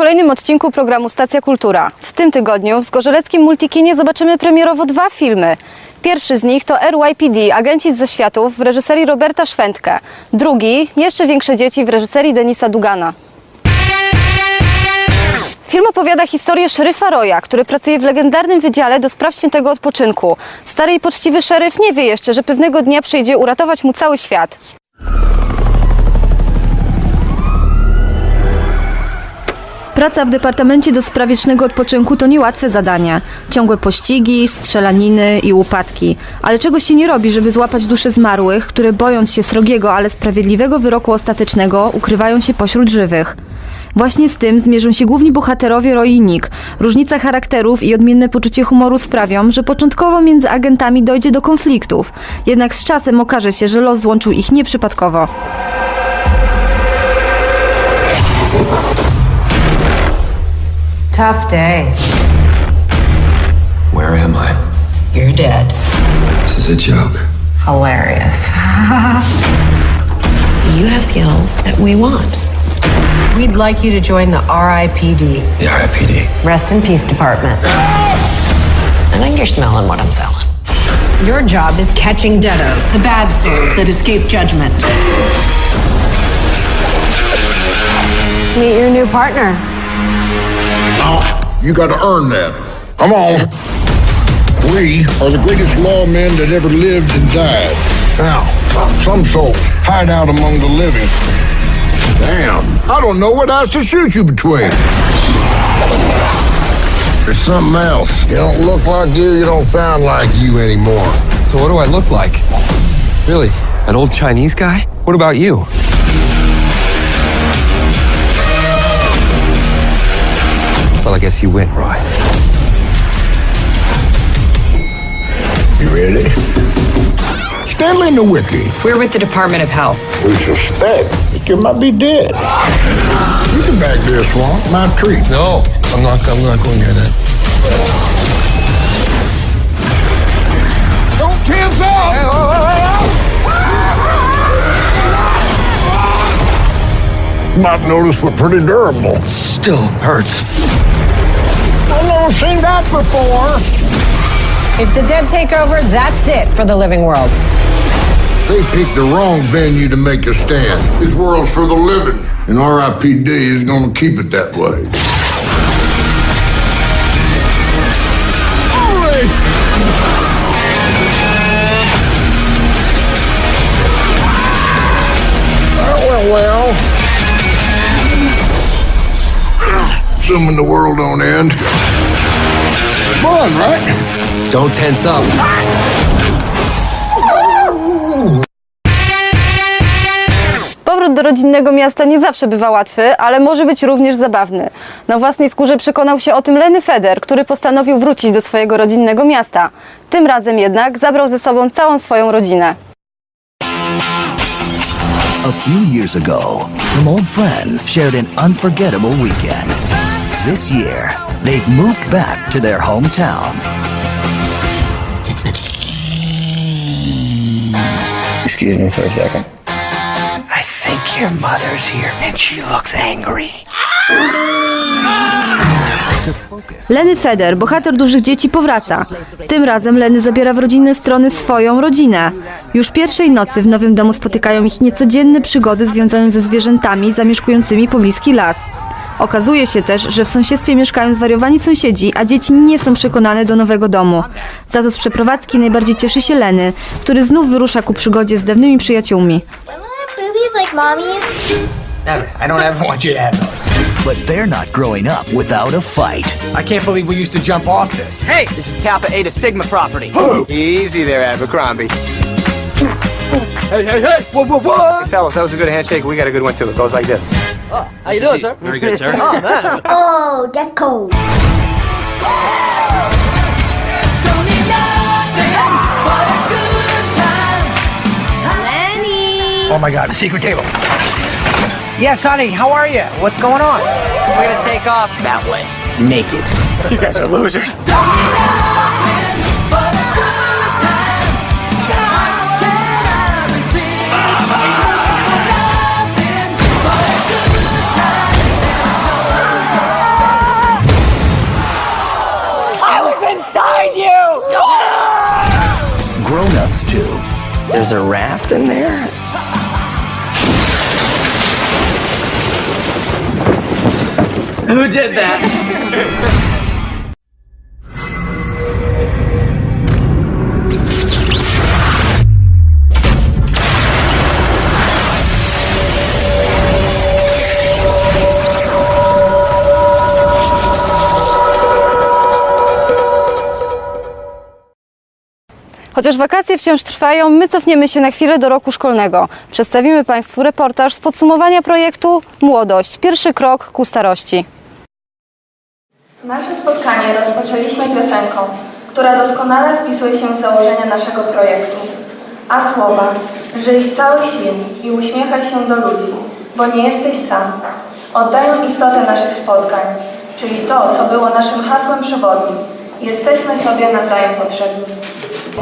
Kolejnym odcinku programu Stacja Kultura. W tym tygodniu w Zgorzeleckim Multikinie zobaczymy premierowo dwa filmy. Pierwszy z nich to RYPD, Agenci z Zaświatów w reżyserii Roberta Szwędkę. Drugi, Jeszcze większe dzieci w reżyserii Denisa Dugana. Film opowiada historię szeryfa Roya, który pracuje w legendarnym wydziale do spraw świętego odpoczynku. Stary i poczciwy szeryf nie wie jeszcze, że pewnego dnia przyjdzie uratować mu cały świat. Praca w Departamencie do Spraw Wiecznego Odpoczynku to niełatwe zadanie. Ciągłe pościgi, strzelaniny i upadki. Ale czego się nie robi, żeby złapać dusze zmarłych, które bojąc się srogiego, ale sprawiedliwego wyroku ostatecznego, ukrywają się pośród żywych. Właśnie z tym zmierzą się główni bohaterowie Nick. Różnica charakterów i odmienne poczucie humoru sprawią, że początkowo między agentami dojdzie do konfliktów. Jednak z czasem okaże się, że los złączył ich nieprzypadkowo. Tough day. Where am I? You're dead. This is a joke. Hilarious. you have skills that we want. We'd like you to join the RIPD, The RIPD. Rest in Peace Department. I think you're smelling what I'm selling. Your job is catching deados, the bad souls that escape judgment. Meet your new partner. You gotta earn that. Come on. We are the greatest lawmen that ever lived and died. Now, some souls hide out among the living. Damn, I don't know what else to shoot you between. There's something else. You don't look like you, you don't sound like you anymore. So what do I look like? Really? An old Chinese guy? What about you? Well, I guess you win, Roy. You ready? Stanley Nowicki, We're with the Department of Health. we suspect that you might be dead. You can back this one, my treat. No, I'm not. I'm not going near that. Don't tense up! Might notice we're pretty durable. Still hurts. I've never seen that before. If the dead take over, that's it for the living world. They picked the wrong venue to make a stand. This world's for the living, and RIPD is gonna keep it that way. Holy! That went well. Assuming the world don't end. Fun, right? Don't tense up. Powrót do rodzinnego miasta nie zawsze bywa łatwy, ale może być również zabawny. Na własnej skórze przekonał się o tym Lenny Feder, który postanowił wrócić do swojego rodzinnego miasta. Tym razem jednak zabrał ze sobą całą swoją rodzinę. A few years ago, some old friends shared an unforgettable weekend. This year, they've moved back to their hometown. Excuse me for a second. I think your mother's here and she looks angry. Lenny Feder, bohater dużych dzieci, powraca. Tym razem Lenny zabiera w rodzinne strony swoją rodzinę. Już pierwszej nocy w nowym domu spotykają ich niecodzienne przygody związane ze zwierzętami zamieszkującymi pobliski las. Okazuje się też, że w sąsiedztwie mieszkają zwariowani sąsiedzi, a dzieci nie są przekonane do nowego domu. Za to z przeprowadzki najbardziej cieszy się Lenny, który znów wyrusza ku przygodzie z dawnymi przyjaciółmi. Never. I don't ever want you to have those. But they're not growing up without a fight. I can't believe we used to jump off this. Hey, this is Kappa Eta Sigma property. Easy there, Abercrombie. Hey, hey, hey! Whoa, whoa, whoa! Hey, fellas, that was a good handshake. We got a good one too. It goes like this. Oh, How you doing, sir? Very good, sir. Oh man. Oh, that's cold. Oh my God, the secret table. Yes, honey, how are you? What's going on? We're gonna take off that way, naked. You guys are losers. There's a raft in there? Who did that? Chociaż wakacje wciąż trwają, my cofniemy się na chwilę do roku szkolnego. Przedstawimy Państwu reportaż z podsumowania projektu Młodość. Pierwszy krok ku starości. Nasze spotkanie rozpoczęliśmy piosenką, która doskonale wpisuje się w założenia naszego projektu. A słowa, żyj z całych sił i uśmiechaj się do ludzi, bo nie jesteś sam. Oddają istotę naszych spotkań, czyli to, co było naszym hasłem przewodnim. Jesteśmy sobie nawzajem potrzebni.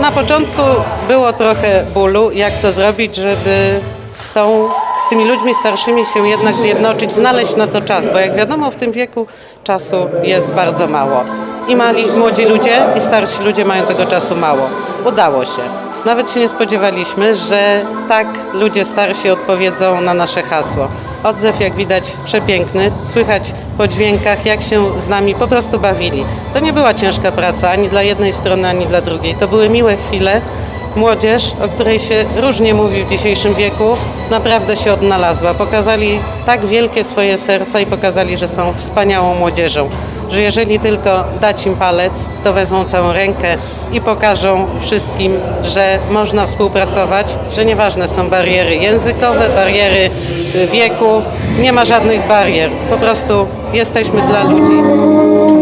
Na początku było trochę bólu, jak to zrobić, żeby z, tą, z tymi ludźmi starszymi się jednak zjednoczyć, znaleźć na to czas, bo jak wiadomo w tym wieku czasu jest bardzo mało. I mali, młodzi ludzie i starsi ludzie mają tego czasu mało. Udało się. Nawet się nie spodziewaliśmy, że tak ludzie starsi odpowiedzą na nasze hasło. Odzew, jak widać, przepiękny. Słychać po dźwiękach, jak się z nami po prostu bawili. To nie była ciężka praca ani dla jednej strony, ani dla drugiej. To były miłe chwile. Młodzież, o której się różnie mówi w dzisiejszym wieku, naprawdę się odnalazła. Pokazali tak wielkie swoje serca i pokazali, że są wspaniałą młodzieżą. Że jeżeli tylko dać im palec, to wezmą całą rękę i pokażą wszystkim, że można współpracować, że nieważne są bariery językowe, bariery wieku, nie ma żadnych barier. Po prostu jesteśmy dla ludzi.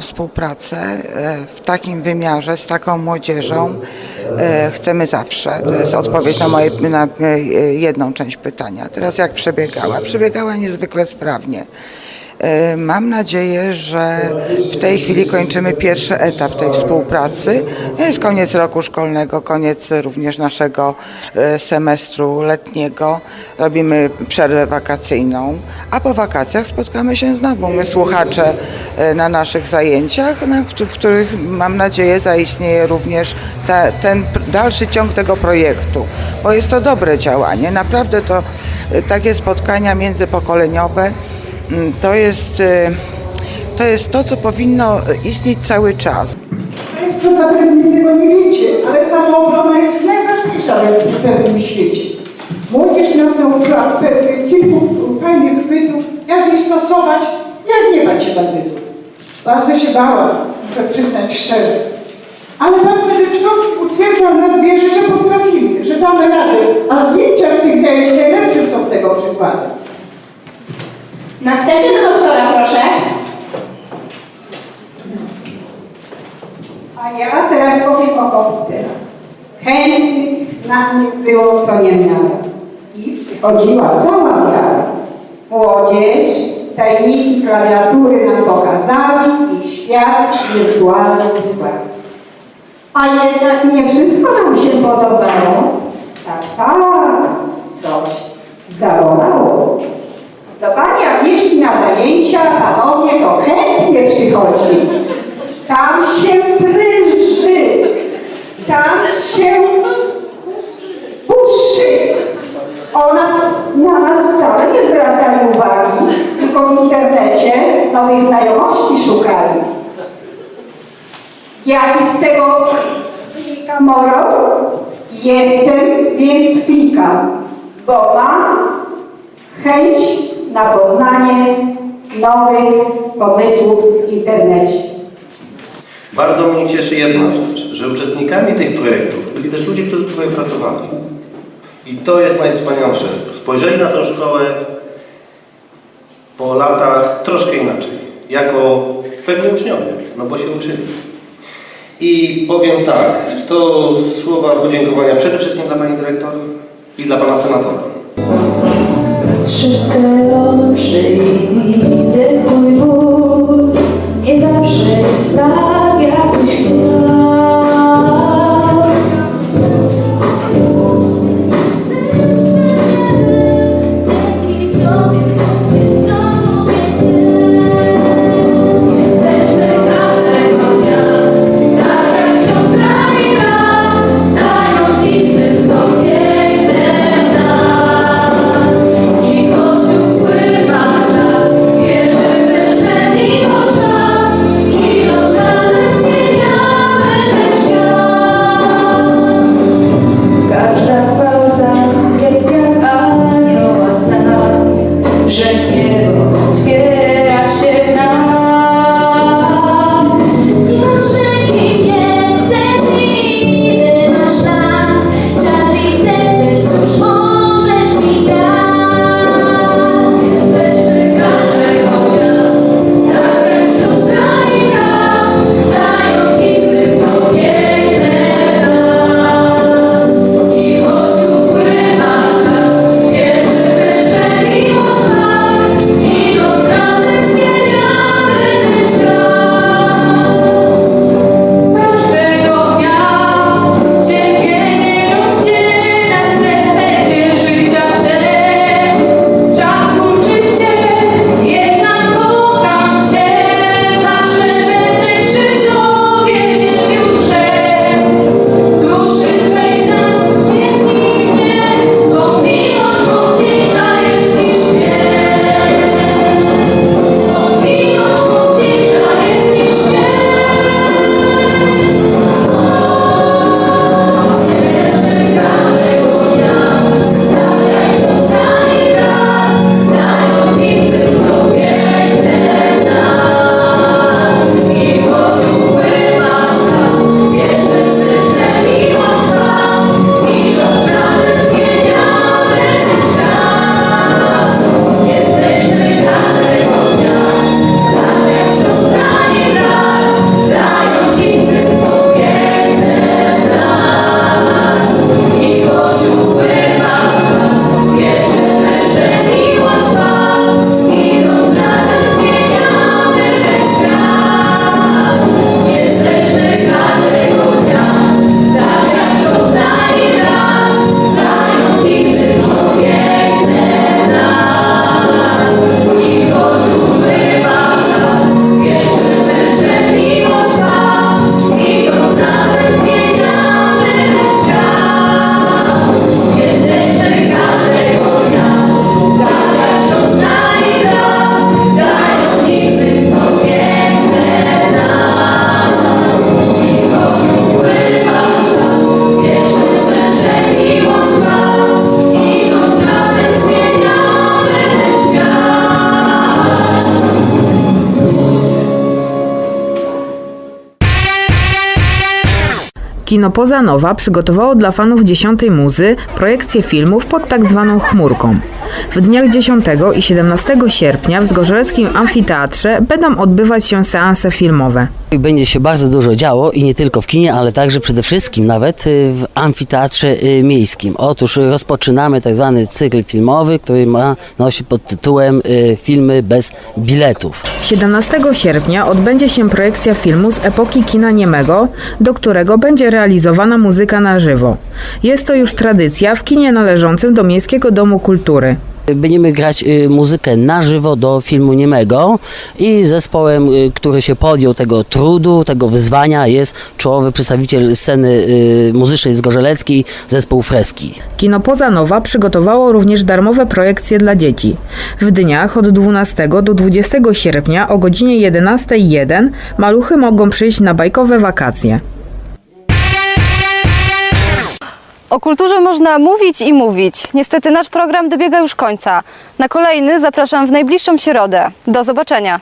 Współpracę e, w takim wymiarze z taką młodzieżą e, chcemy zawsze. To jest odpowiedź na, moje, na e, jedną część pytania. Teraz jak przebiegała? Przebiegała niezwykle sprawnie. E, Mam nadzieję, że w tej chwili kończymy pierwszy etap tej współpracy. Jest koniec roku szkolnego, koniec również naszego e, semestru letniego. Robimy przerwę wakacyjną, a po wakacjach spotkamy się znowu. My słuchacze e, na naszych zajęciach, w których mam nadzieję zaistnieje również te, ten dalszy ciąg tego projektu, bo jest to dobre działanie. Naprawdę to takie spotkania międzypokoleniowe to jest, e, to jest to, co powinno istnieć cały czas. Państwo zapewne tego nie wiecie, ale samoobrona jest najważniejsza w tym świecie. Młodzież nas nauczyła kilku fajnych chwytów, jak je stosować, jak nie bać się bandytów. Bardzo się bałam, muszę przyznać szczerze. Ale pan Wedyczkowski utwierdzał nad wieży, że potrafimy, że damy radę, a zdjęcia z tych zajęć najlepszym są tego przykładem. Następny do doktora, proszę. A ja teraz powiem o komputerach. Chętnych na mnie było co niemiara. I przychodziła cała wiara. Młodzież, tajniki klawiatury nam pokazali i świat wirtualny wysłali. A jednak nie wszystko nam się podobało. Tak, tak, coś zabolało. Do pani Agnieszki na zajęcia panowie to chętnie przychodzili. Tam się dłuższy. Na nas wcale nie zwracali uwagi, tylko w internecie nowej znajomości szukali. Jaki z tego wynika morał? Jestem, więc klikam, bo mam chęć na poznanie nowych pomysłów w internecie. Bardzo mnie cieszy jedna rzecz, że uczestnikami tych projektów byli też ludzie, którzy tutaj pracowali. I to jest najwspanialsze. Spojrzeli na tę szkołę po latach troszkę inaczej. Jako pewni uczniowie, no bo się uczyli. I powiem tak, to słowa podziękowania przede wszystkim dla Pani Dyrektor i dla Pana Senatora. I widzę twój ból Nie zawsze jest tak, jakbyś chciał Kino Pozanowa przygotowało dla fanów dziesiątej muzy projekcję filmów pod tak zwaną chmurką. W dniach 10 i 17 sierpnia w Zgorzeleckim Amfiteatrze będą odbywać się seanse filmowe. Będzie się bardzo dużo działo i nie tylko w kinie, ale także przede wszystkim nawet y, w amfiteatrze y, miejskim. Otóż rozpoczynamy tak zwany cykl filmowy, który ma, nosi pod tytułem y, Filmy bez biletów. 17 sierpnia odbędzie się projekcja filmu z epoki kina niemego, do którego będzie realizowana muzyka na żywo. Jest to już tradycja w kinie należącym do Miejskiego Domu Kultury. Będziemy grać y, muzykę na żywo do filmu niemego i zespołem, y, który się podjął tego trudu, tego wyzwania jest czołowy przedstawiciel sceny y, muzycznej zgorzeleckiej, zespół Freski. Kino Pozanowa przygotowało również darmowe projekcje dla dzieci. W dniach od 12 do 20 sierpnia o godzinie 11.01 maluchy mogą przyjść na bajkowe wakacje. O kulturze można mówić i mówić. Niestety nasz program dobiega już końca. Na kolejny zapraszam w najbliższą środę. Do zobaczenia.